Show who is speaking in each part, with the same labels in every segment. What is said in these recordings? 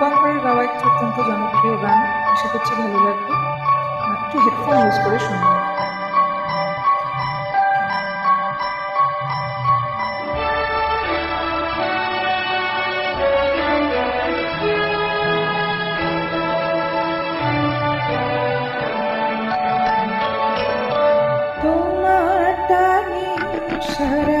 Speaker 1: রূপঙ্করের গাওয়া একটি অত্যন্ত জনপ্রিয় গান, আশা করছি ভালো লাগবে। একটু হেডফোন ইউজ করে শুনবেন সারা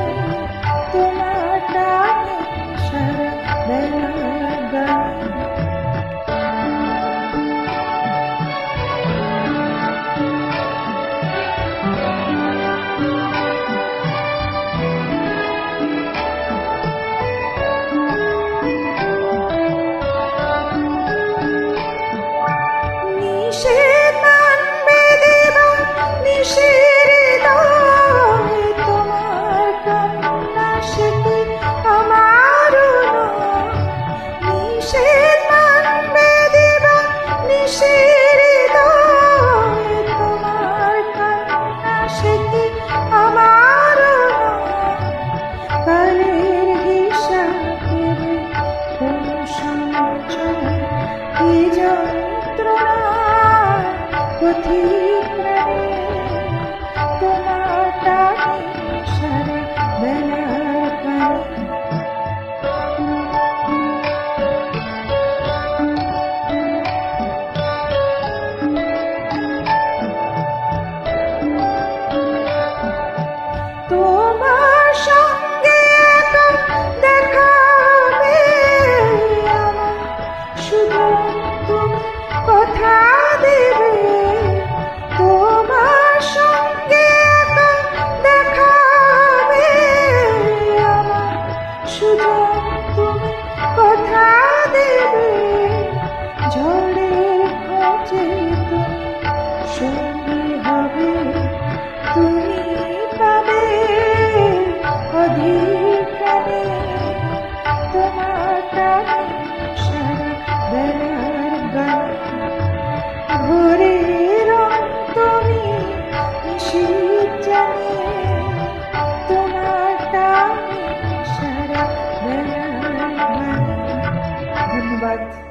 Speaker 1: কথা দেবে তোমার সঙ্গে দেখা হবে আমার সুযোগ। but